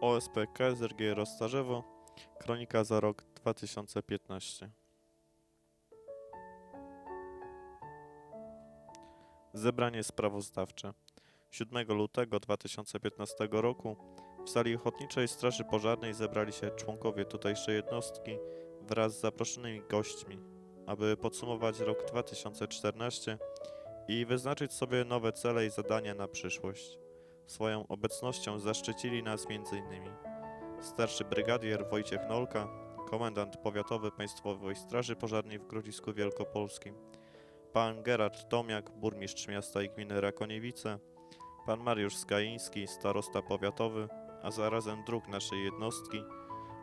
OSP KSRG Rozstarzewo, kronika za rok 2015. Zebranie sprawozdawcze. 7 lutego 2015 roku w sali Ochotniczej Straży Pożarnej zebrali się członkowie tutejszej jednostki wraz z zaproszonymi gośćmi, aby podsumować rok 2014 i wyznaczyć sobie nowe cele i zadania na przyszłość. Swoją obecnością zaszczycili nas m.in. starszy brygadier Wojciech Nolka, komendant powiatowy Państwowej Straży Pożarnej w Grodzisku Wielkopolskim, pan Gerard Tomiak, burmistrz miasta i gminy Rakoniewice, pan Mariusz Skaiński, starosta powiatowy, a zarazem druk naszej jednostki,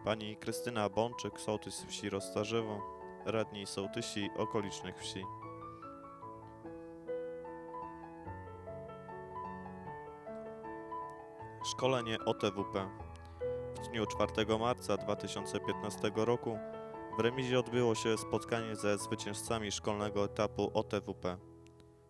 pani Krystyna Bączyk, sołtys wsi Roztarzewo, radni sołtysi okolicznych wsi. Szkolenie OTWP. W dniu 4 marca 2015 roku w remizie odbyło się spotkanie ze zwycięzcami szkolnego etapu OTWP.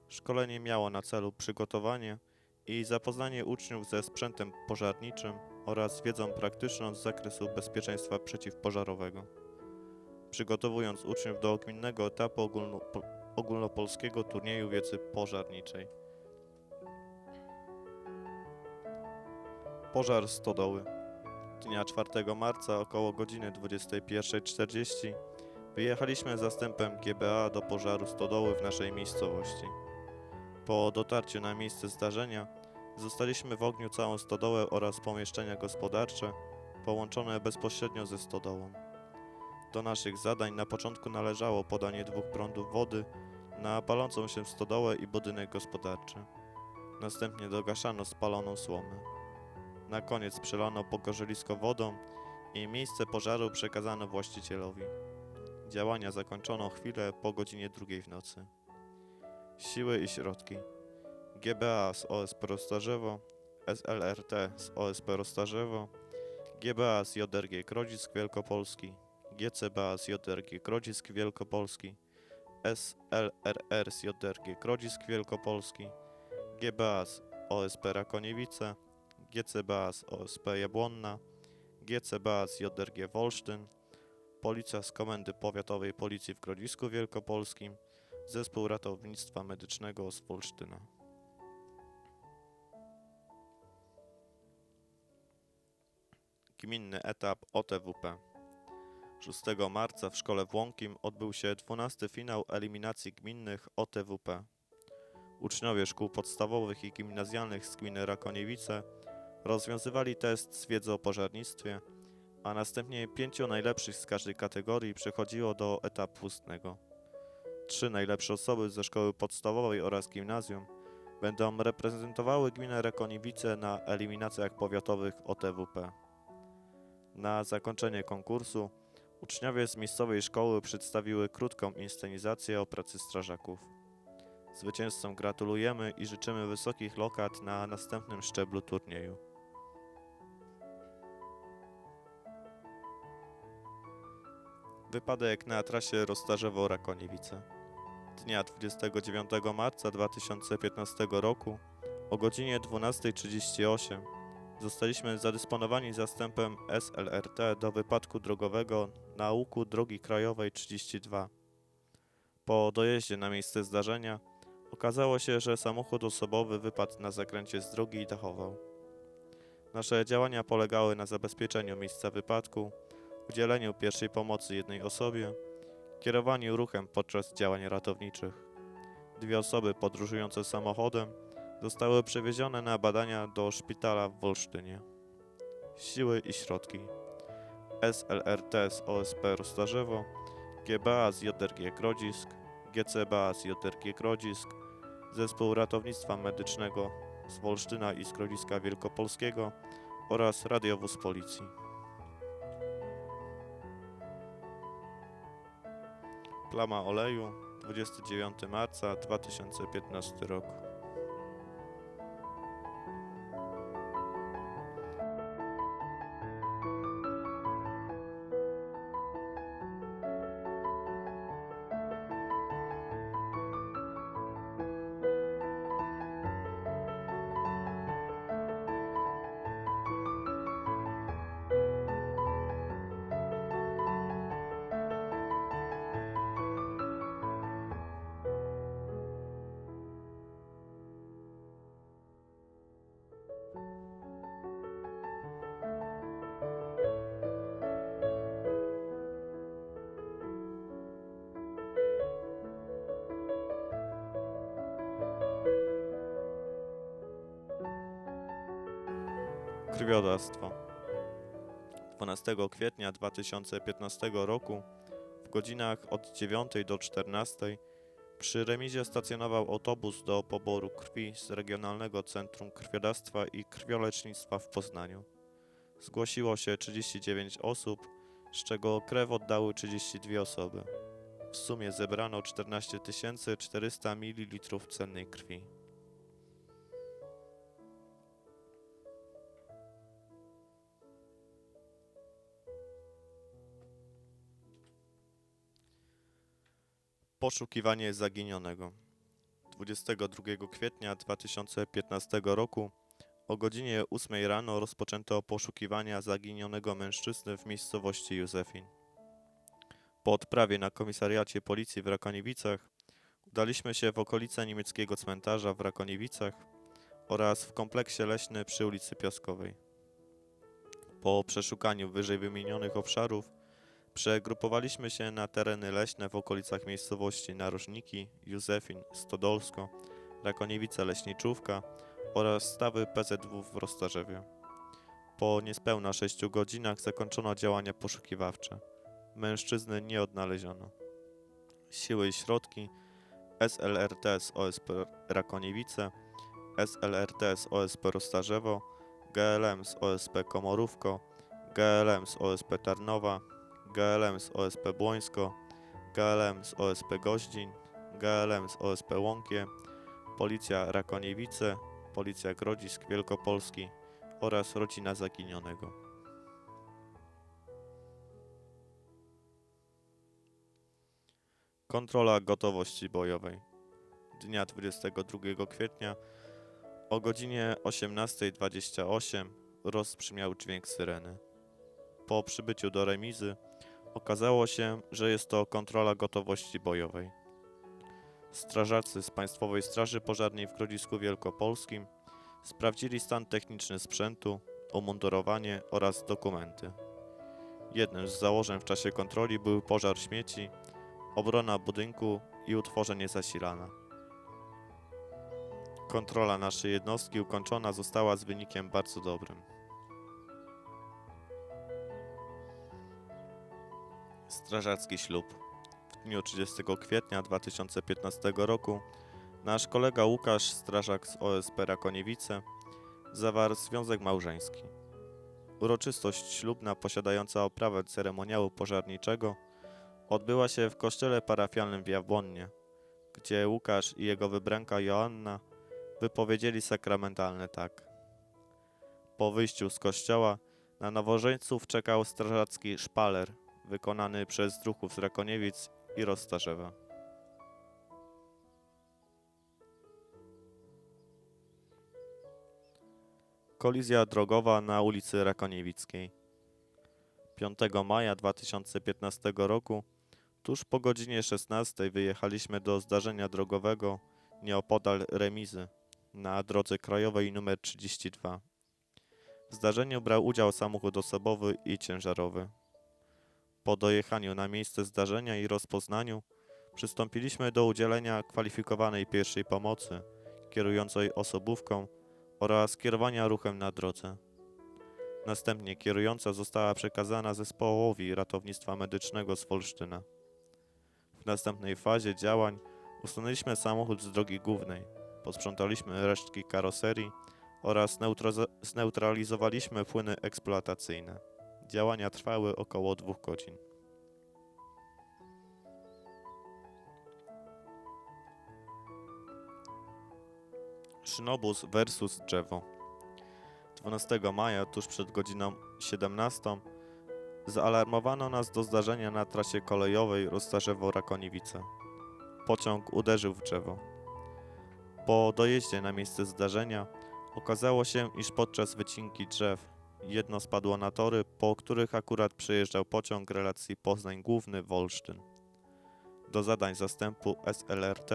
Szkolenie miało na celu przygotowanie i zapoznanie uczniów ze sprzętem pożarniczym oraz wiedzą praktyczną z zakresu bezpieczeństwa przeciwpożarowego. Przygotowując uczniów do gminnego etapu ogólnopo- ogólnopolskiego turnieju wiedzy pożarniczej. Pożar stodoły. Dnia 4 marca około godziny 21.40 wyjechaliśmy zastępem GBA do pożaru stodoły w naszej miejscowości. Po dotarciu na miejsce zdarzenia zostaliśmy w ogniu całą stodołę oraz pomieszczenia gospodarcze połączone bezpośrednio ze stodołą. Do naszych zadań na początku należało podanie dwóch prądów wody na palącą się stodołę i budynek gospodarczy. Następnie dogaszano spaloną słomę. Na koniec przelano pogorzelisko wodą i miejsce pożaru przekazano właścicielowi. Działania zakończono chwilę po godzinie drugiej w nocy. Siły i środki. GBA z OSP Roztarzewo, SLRT z OSP Roztarzewo, GBA z JRG Krodzisk Wielkopolski, GCBA z JRG Krodzisk Wielkopolski, SLRR z JRG Krodzisk Wielkopolski, GBA z OSP Rakoniewice, GCBA z OSP Jabłonna, GCBA z Wolsztyn, Policja z Komendy Powiatowej Policji w Grodzisku Wielkopolskim, Zespół Ratownictwa Medycznego z Wolsztyna. Gminny etap OTWP 6 marca w szkole w Łąkim odbył się 12 finał eliminacji gminnych OTWP. Uczniowie szkół podstawowych i gimnazjalnych z gminy Rakoniewice rozwiązywali test z wiedzy o pożarnictwie, a następnie pięciu najlepszych z każdej kategorii przechodziło do etapu ustnego. Trzy najlepsze osoby ze szkoły podstawowej oraz gimnazjum będą reprezentowały gminę Rakoniewice na eliminacjach powiatowych OTWP. Na zakończenie konkursu uczniowie z miejscowej szkoły przedstawiły krótką inscenizację o pracy strażaków. Zwycięzcom gratulujemy i życzymy wysokich lokat na następnym szczeblu turnieju. Wypadek na trasie Roztarzewo-Rakoniewice. Dnia 29 marca 2015 roku o godzinie 12.38 zostaliśmy zadysponowani zastępem SLRT do wypadku drogowego na łuku drogi krajowej 32. Po dojeździe na miejsce zdarzenia okazało się, że samochód osobowy wypadł na zakręcie z drogi i dachował. Nasze działania polegały na zabezpieczeniu miejsca wypadku, udzieleniu pierwszej pomocy jednej osobie, kierowaniu ruchem podczas działań ratowniczych. Dwie osoby podróżujące samochodem zostały przewiezione na badania do szpitala w Wolsztynie. Siły i środki SLRT z OSP Roztarzewo, GBA z JRG Grodzisk, GCBA z JRG Grodzisk, Zespół Ratownictwa Medycznego z Wolsztyna i z Grodziska Wielkopolskiego oraz radiowóz policji. Plama oleju 29 marca 2015 rok. Krwiodawstwo. 12 kwietnia 2015 roku w godzinach od 9 do 14 przy remizie stacjonował autobus do poboru krwi z Regionalnego Centrum Krwiodawstwa i Krwiolecznictwa w Poznaniu. Zgłosiło się 39 osób, z czego krew oddały 32 osoby. W sumie zebrano 14 400 ml cennej krwi. Poszukiwanie zaginionego. 22 kwietnia 2015 roku o godzinie 8 rano rozpoczęto poszukiwania zaginionego mężczyzny w miejscowości Józefin. Po odprawie na komisariacie policji w Rakoniewicach udaliśmy się w okolice niemieckiego cmentarza w Rakoniewicach oraz w kompleksie leśny przy ulicy Piaskowej. Po przeszukaniu wyżej wymienionych obszarów Przegrupowaliśmy się na tereny leśne w okolicach miejscowości Narożniki, Józefin, Stodolsko, Rakoniewice Leśniczówka oraz stawy PZW w Roztarzewie. Po niespełna 6 godzinach zakończono działania poszukiwawcze. Mężczyzny nie odnaleziono. Siły i środki SLRT z OSP Rakoniewice, SLRT z OSP Roztarzewo, GLM z OSP Komorówko, GLM z OSP Tarnowa, GLM z OSP Błońsko, GLM z OSP Goździn, GLM z OSP Łąkie, Policja Rakoniewice, Policja Grodzisk Wielkopolski oraz rodzina zaginionego. Kontrola gotowości bojowej. Dnia 22 kwietnia o godzinie 18.28 rozbrzmiał dźwięk syreny. Po przybyciu do remizy Okazało się, że jest to kontrola gotowości bojowej. Strażacy z Państwowej Straży Pożarnej w Grodzisku Wielkopolskim sprawdzili stan techniczny sprzętu, umundurowanie oraz dokumenty. Jednym z założeń w czasie kontroli był pożar śmieci, obrona budynku i utworzenie zasilana. Kontrola naszej jednostki ukończona została z wynikiem bardzo dobrym. Strażacki ślub. W dniu 30 kwietnia 2015 roku nasz kolega Łukasz, strażak z OSP Rakoniewice, zawarł związek małżeński. Uroczystość ślubna posiadająca oprawę ceremoniału pożarniczego odbyła się w kościele parafialnym w Jabłonnie, gdzie Łukasz i jego wybranka Joanna wypowiedzieli sakramentalne tak. Po wyjściu z kościoła na nowożeńców czekał strażacki szpaler – wykonany przez druhów z Rakoniewic i Rozstarzewa. Kolizja drogowa na ulicy Rakoniewickiej. 5 maja 2015 roku, tuż po godzinie 16 wyjechaliśmy do zdarzenia drogowego nieopodal remizy na drodze krajowej nr 32. W zdarzeniu brał udział samochód osobowy i ciężarowy. Po dojechaniu na miejsce zdarzenia i rozpoznaniu przystąpiliśmy do udzielenia kwalifikowanej pierwszej pomocy kierującej osobówką oraz kierowania ruchem na drodze. Następnie kierująca została przekazana zespołowi ratownictwa medycznego z Wolsztyna. W następnej fazie działań usunęliśmy samochód z drogi głównej, posprzątaliśmy resztki karoserii oraz zneutralizowaliśmy płyny eksploatacyjne. Działania trwały około dwóch godzin. Szynobus versus drzewo. 12 maja, tuż przed godziną 17, zaalarmowano nas do zdarzenia na trasie kolejowej Roztarzewo-Rakoniwice. Pociąg uderzył w drzewo. Po dojeździe na miejsce zdarzenia okazało się, iż podczas wycinki drzew Jedno spadło na tory, po których akurat przejeżdżał pociąg relacji Poznań Główny Wolsztyn. Do zadań zastępu SLRT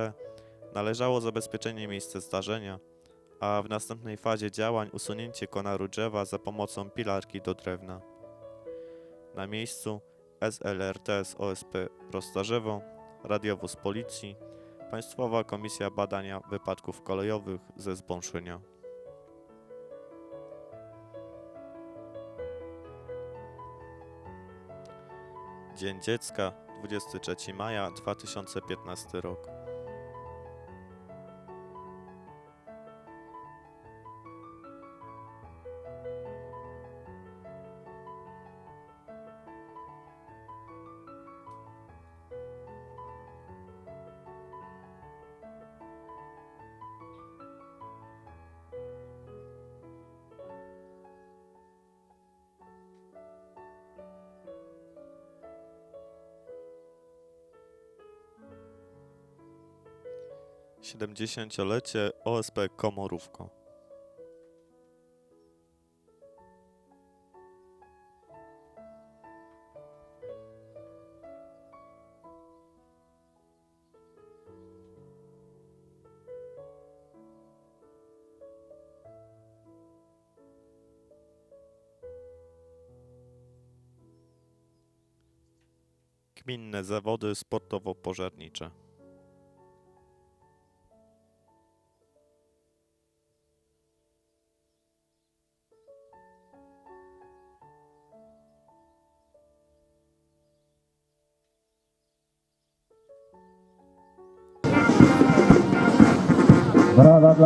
należało zabezpieczenie miejsca zdarzenia, a w następnej fazie działań usunięcie konaru drzewa za pomocą pilarki do drewna. Na miejscu SLRT z OSP Prostarzewo, radiowóz policji, Państwowa Komisja Badania Wypadków Kolejowych ze Zbąszynia. Dzień Dziecka, 23 maja 2015 rok. Siedemdziesięciolecie OSP Komorówko. Gminne zawody sportowo-pożarnicze.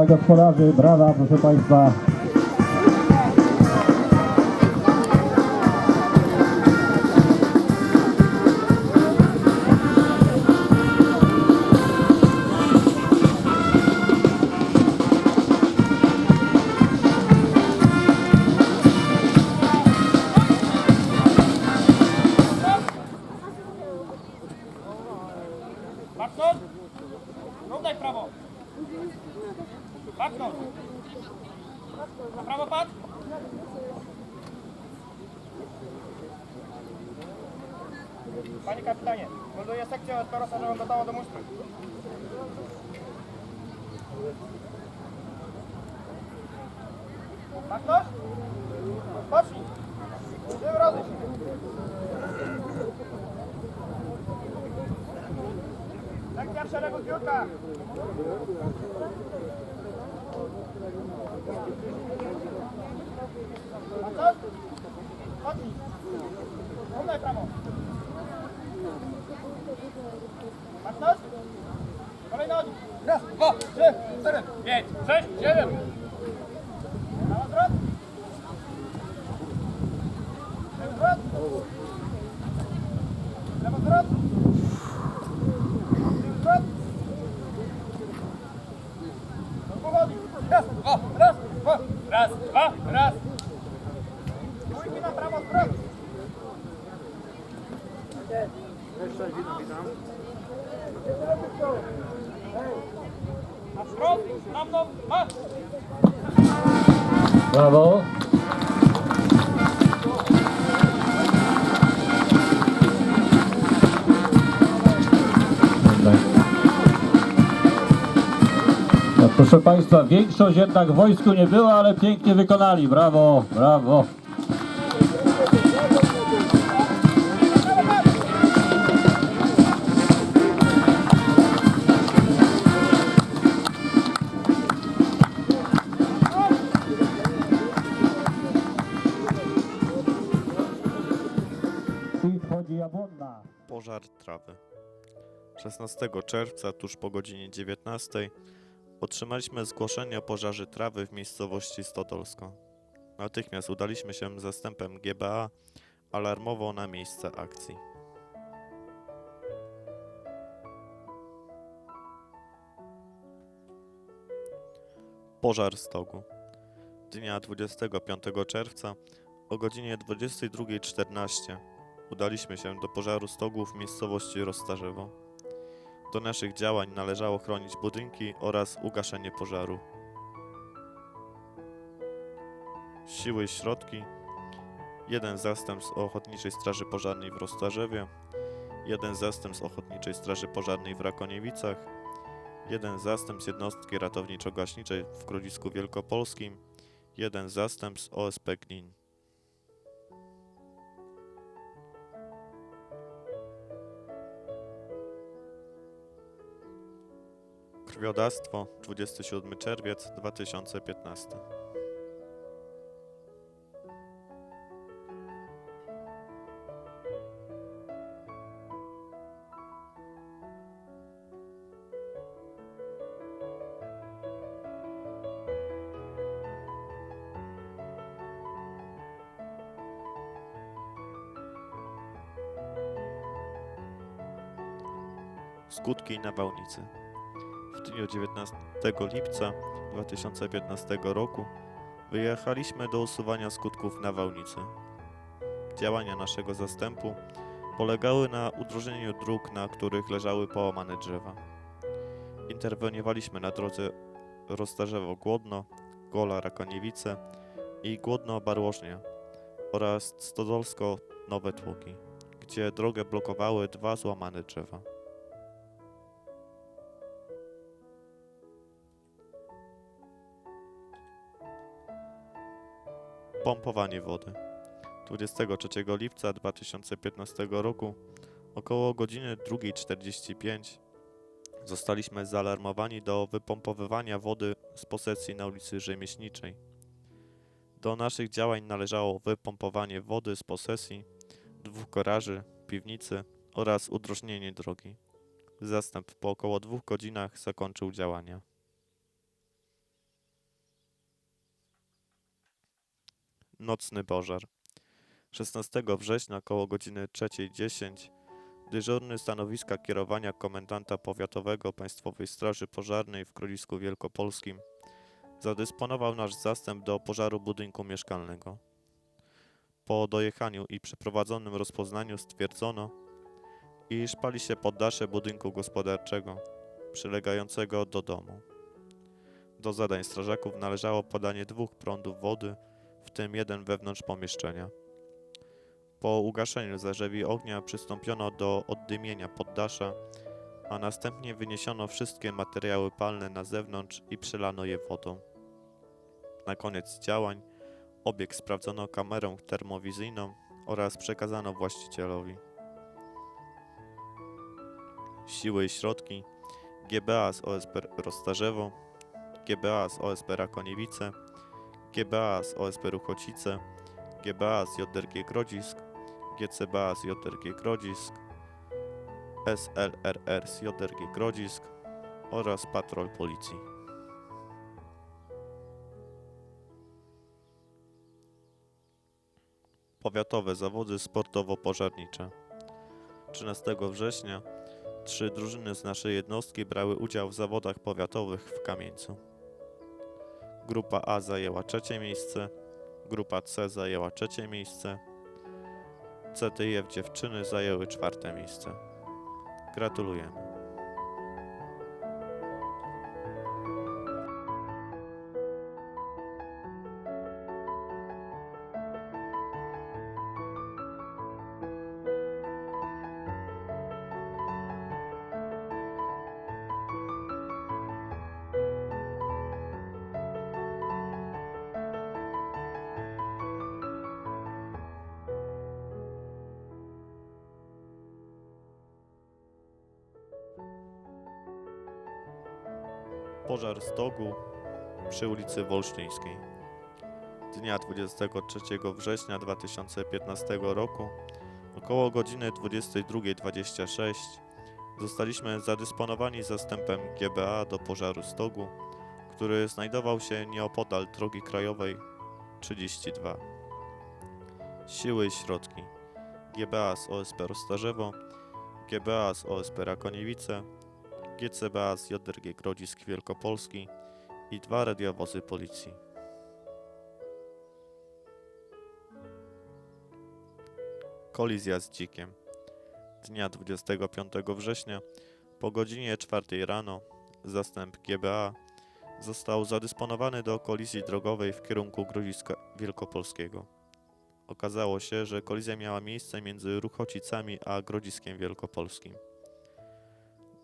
Gospodarzy, brawa proszę Państwa. Równej prawo! Kolejny odbiór! Raz, dwa, trzy, cztery, pięć, sześć, siedem! Proszę Państwa, większość jednak w wojsku nie była, ale pięknie wykonali. Brawo, brawo. Pożar trawy. 16 czerwca, tuż po godzinie 19, otrzymaliśmy zgłoszenie o pożarze trawy w miejscowości Stodolsko. Natychmiast udaliśmy się zastępem GBA alarmowo na miejsce akcji. Pożar stogu. Dnia 25 czerwca o godzinie 22.14 udaliśmy się do pożaru stogu w miejscowości Rozstarzewo. Do naszych działań należało chronić budynki oraz ugaszenie pożaru. Siły i środki jeden zastęp z Ochotniczej Straży Pożarnej w Rozstarzewie, jeden zastęp z Ochotniczej Straży Pożarnej w Rakoniewicach, jeden zastęp z jednostki ratowniczo-gaśniczej w Grodzisku Wielkopolskim, jeden zastęp z OSP Gnin. Krwiodawstwo, 27 czerwiec 2015. Skutki i nawałnicy. Dniu 19 lipca 2015 roku wyjechaliśmy do usuwania skutków nawałnicy. Działania naszego zastępu polegały na udrożnieniu dróg, na których leżały połamane drzewa. Interweniowaliśmy na drodze Roztarzewo-Głodno, Gola Rakoniewice i Głodno-Barłożnia oraz Stodolsko-Nowe Tłuki, gdzie drogę blokowały dwa złamane drzewa. Pompowanie wody. 23 lipca 2015 roku około godziny 2.45 zostaliśmy zaalarmowani do wypompowywania wody z posesji na ulicy Rzemieślniczej. Do naszych działań należało wypompowanie wody z posesji, dwóch garaży, piwnicy oraz udrożnienie drogi. Zastęp po około dwóch godzinach zakończył działania. Nocny pożar. 16 września koło godziny 3.10 dyżurny stanowiska kierowania komendanta powiatowego Państwowej Straży Pożarnej w Królisku Wielkopolskim zadysponował nasz zastęp do pożaru budynku mieszkalnego. Po dojechaniu i przeprowadzonym rozpoznaniu stwierdzono, iż pali się poddasze budynku gospodarczego przylegającego do domu. Do zadań strażaków należało podanie dwóch prądów wody, w tym jeden wewnątrz pomieszczenia. Po ugaszeniu zarzewi ognia przystąpiono do oddymienia poddasza, a następnie wyniesiono wszystkie materiały palne na zewnątrz i przelano je wodą. Na koniec działań obiekt sprawdzono kamerą termowizyjną oraz przekazano właścicielowi. Siły i środki GBA z OSP Roztarzewo, GBA z OSP Rakoniewice, GBA z OSP Ruchocice, GBA z JRG Grodzisk, GCBA z JRG Grodzisk, SLRR z JRG Grodzisk oraz patrol policji. Powiatowe zawody sportowo-pożarnicze. 13 września trzy drużyny z naszej jednostki brały udział w zawodach powiatowych w Kamieńcu. Grupa A zajęła trzecie miejsce, grupa C zajęła trzecie miejsce, CTIF dziewczyny zajęły czwarte miejsce. Gratulujemy. Pożar stogu przy ulicy Wolsztyńskiej. Dnia 23 września 2015 roku około godziny 22.26 zostaliśmy zadysponowani zastępem GBA do pożaru stogu, który znajdował się nieopodal drogi krajowej 32. Siły i środki GBA z OSP Roztarzewo, GBA z OSP Rakoniewice, GCBA z JRG Grodzisk Wielkopolski i dwa radiowozy policji. Kolizja z dzikiem. Dnia 25 września po godzinie 4 rano zastęp GBA został zadysponowany do kolizji drogowej w kierunku Grodziska Wielkopolskiego. Okazało się, że kolizja miała miejsce między Ruchocicami a Grodziskiem Wielkopolskim.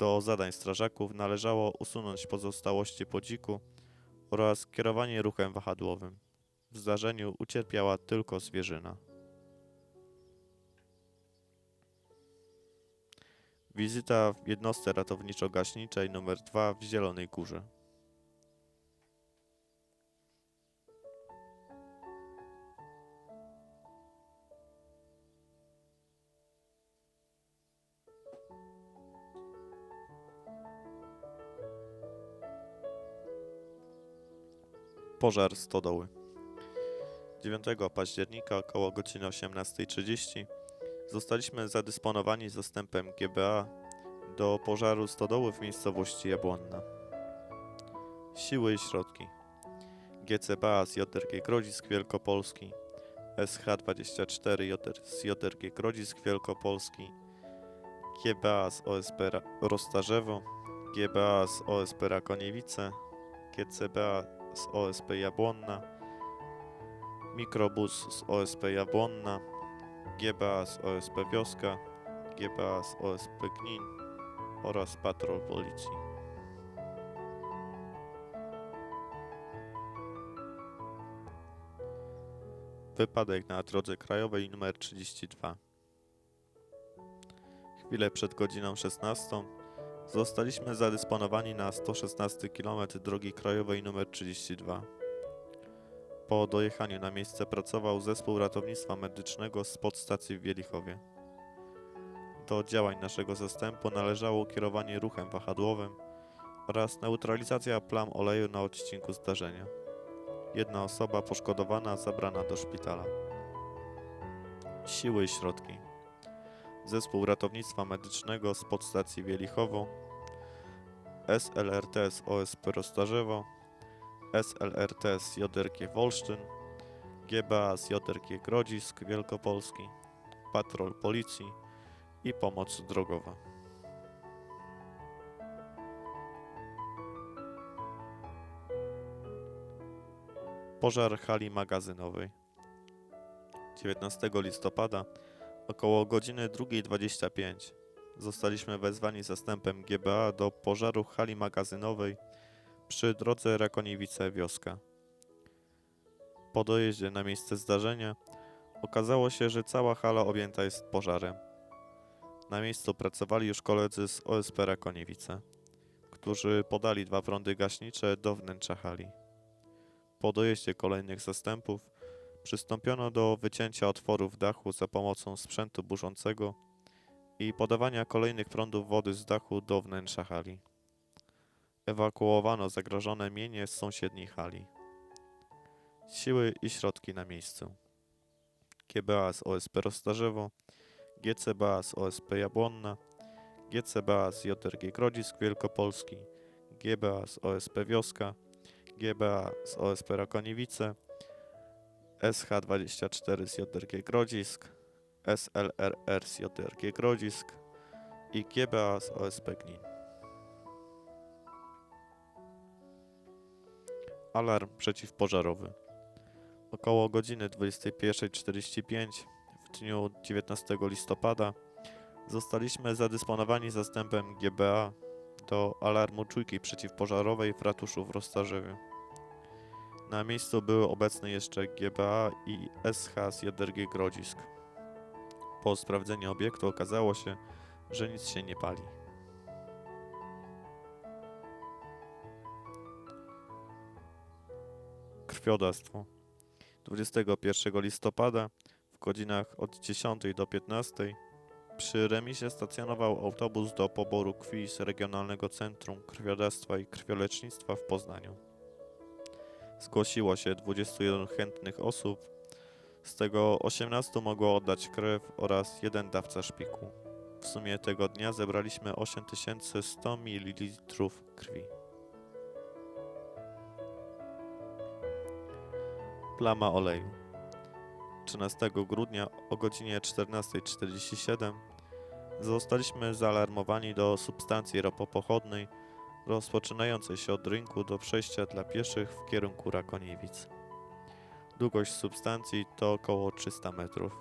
Do zadań strażaków należało usunąć pozostałości po dziku oraz kierowanie ruchem wahadłowym. W zdarzeniu ucierpiała tylko zwierzyna. Wizyta w jednostce ratowniczo-gaśniczej nr 2 w Zielonej Górze. Pożar stodoły. 9 października około godziny 18.30 zostaliśmy zadysponowani zastępem GBA do pożaru stodoły w miejscowości Jabłonna. Siły i środki. GCBA z JRG Grodzisk Wielkopolski, SH24 JR z JRG Grodzisk Wielkopolski, GBA z OSP Roztarzewo, GBA z OSP Rakoniewice, GCBA z OSP Jabłonna, Mikrobus z OSP Jabłonna, GBA z OSP Wioska, GBA z OSP Gnin oraz patrol policji. Wypadek na drodze krajowej nr 32. Chwilę przed godziną 16 zostaliśmy zadysponowani na 116 km drogi krajowej nr 32. Po dojechaniu na miejsce pracował zespół ratownictwa medycznego z podstacji w Wielichowie. Do działań naszego zastępu należało kierowanie ruchem wahadłowym oraz neutralizacja plam oleju na odcinku zdarzenia. Jedna osoba poszkodowana zabrana do szpitala. Siły i środki. Zespół ratownictwa medycznego z podstacji Wielichowo, SLRT z OSP Roztarzewo, SLRT z JRG Wolsztyn, GBA z JRG Grodzisk Wielkopolski, patrol policji i pomoc drogowa. Pożar hali magazynowej. 19 listopada około godziny 2.25 zostaliśmy wezwani zastępem GBA do pożaru hali magazynowej przy drodze Rakoniewice-Wioska. Po dojeździe na miejsce zdarzenia okazało się, że cała hala objęta jest pożarem. Na miejscu pracowali już koledzy z OSP Rakoniewice, którzy podali dwa prądy gaśnicze do wnętrza hali. Po dojeździe kolejnych zastępów przystąpiono do wycięcia otworów dachu za pomocą sprzętu burzącego i podawania kolejnych prądów wody z dachu do wnętrza hali. Ewakuowano zagrożone mienie z sąsiedniej hali. Siły i środki na miejscu. GBA z OSP Roztarzewo, GCBA z OSP Jabłonna, GCBA z JRG Grodzisk Wielkopolski, GBA z OSP Wioska, GBA z OSP Rakoniewice, SH24 z JRG Grodzisk, SLRR z JRG Grodzisk i GBA z OSP Gnin. Alarm przeciwpożarowy. Około godziny 21.45 w dniu 19 listopada zostaliśmy zadysponowani zastępem GBA do alarmu czujki przeciwpożarowej w ratuszu w Roztarzewie. Na miejscu były obecne jeszcze GBA i SH z JRG Grodzisk. Po sprawdzeniu obiektu okazało się, że nic się nie pali. Krwiodawstwo. 21 listopada w godzinach od 10 do 15 przy remisie stacjonował autobus do poboru krwi z Regionalnego Centrum Krwiodawstwa i Krwiolecznictwa w Poznaniu. Zgłosiło się 21 chętnych osób, z tego 18 mogło oddać krew oraz jeden dawca szpiku. W sumie tego dnia zebraliśmy 8100 ml krwi. Plama oleju. 13 grudnia o godzinie 14.47 zostaliśmy zaalarmowani do substancji ropopochodnej rozpoczynającej się od rynku do przejścia dla pieszych w kierunku Rakoniewic. Długość substancji to około 300 metrów.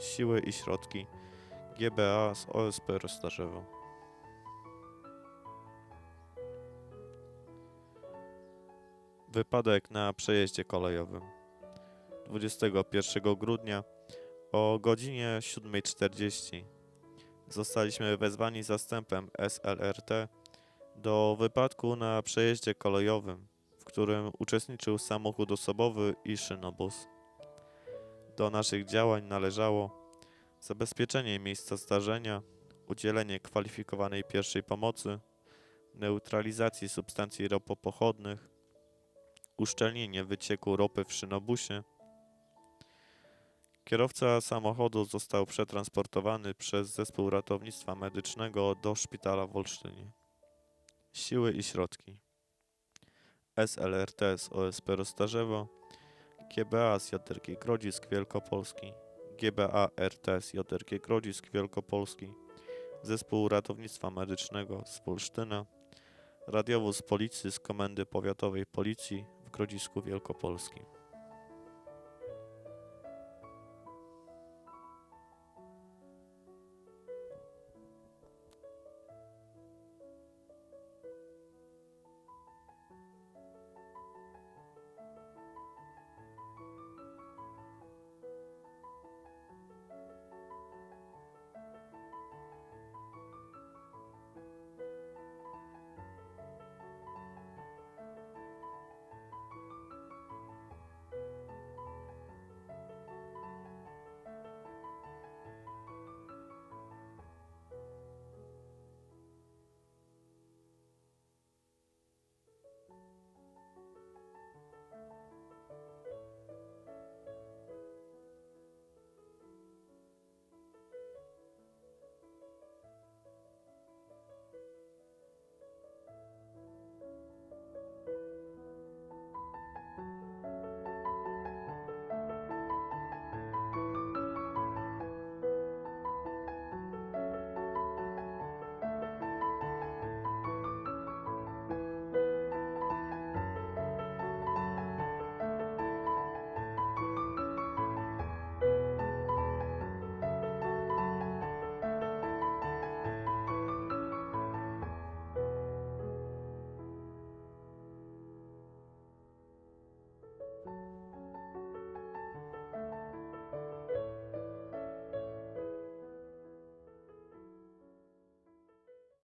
Siły i środki GBA z OSP Roztarzewo. Wypadek na przejeździe kolejowym. 21 grudnia o godzinie 7.40 zostaliśmy wezwani zastępem SLRT do wypadku na przejeździe kolejowym, w którym uczestniczył samochód osobowy i szynobus. Do naszych działań należało zabezpieczenie miejsca zdarzenia, udzielenie kwalifikowanej pierwszej pomocy, neutralizacji substancji ropopochodnych, uszczelnienie wycieku ropy w szynobusie, Kierowca samochodu został przetransportowany przez zespół ratownictwa medycznego do szpitala w Olsztynie. Siły i środki. SLRT z OSP Roztarzewo, GBA z Jaterki Grodzisk Wielkopolski, GBA RT z Jaterki Grodzisk Wielkopolski, Zespół Ratownictwa Medycznego z Olsztyna, radiowóz policji z Komendy Powiatowej Policji w Grodzisku Wielkopolskim.